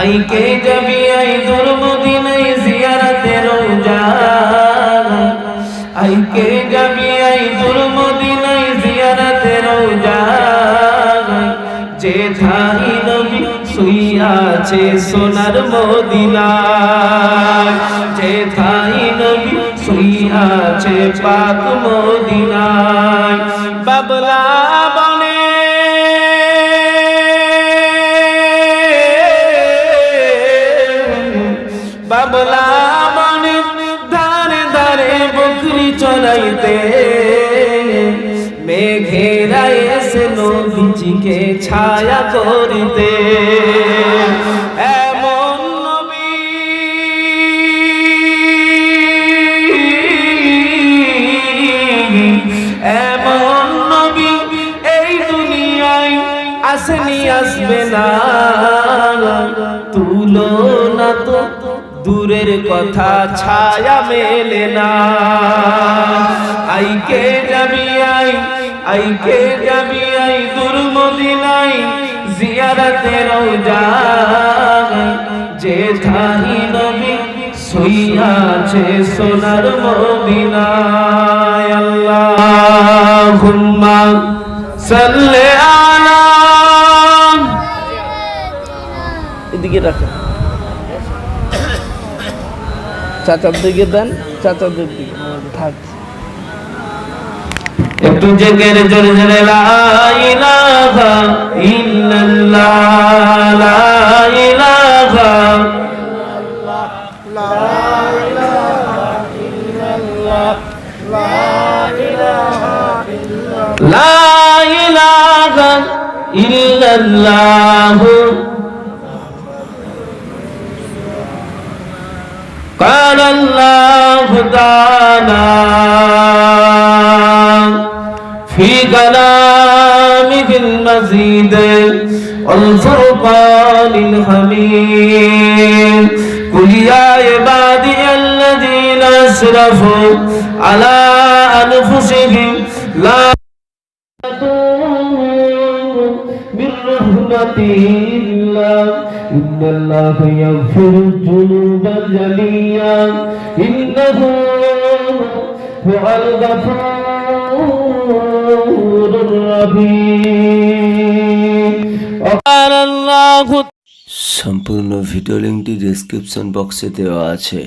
আইকে যাবি আই দূর মদিনায় জিয়ারতে রোজা আইকে যাবি আই দূর মদিনায় জিয়ারতে রোজা যে ঠাই নবী শুইয়াছে সোনার মদিনায়। যে ঠাই নবী শুইয়াছে পাক মদিনায়। বাবলা বাবলা বনে ধারে ধারে বকরি চলাইতে মেঘেরা এসে নদীজিকে ছায়া করিতে এমন নবী এমন নবী এই দুনিয়ায় আসবে না। তুলো না তো দূরের কথা ছায়া মেলে না। আইকে যাবি আই আইকে যাবি আই দূর মদিনাই জিয়ারতে রোজা যে ঠাই নবী শুইয়াছে সোনার মদিনায় আল্লাহুম্মা সাল্লি আলা এদিকে রাখো। চাচার দিকে দেন চাচাদের দিকে। থাক। একটু জেগের জোরে জোরে লা ইলাহা ইল্লাল্লাহ লা ইলাহা লা ইলাহা ইল্লাল্লাহ الله تعالى في كلامه المزيد والفرقان الحميد قل يا عبادي الذين اسرفوا على انفسهم رحمة الله إن الله يغفر الذنوب جميعا إنه هو الغفور الرحيم وقال الله সম্পূর্ণ ভিডিও লিঙ্কটি ডেসক্রিপশন বক্সে দেওয়া আছে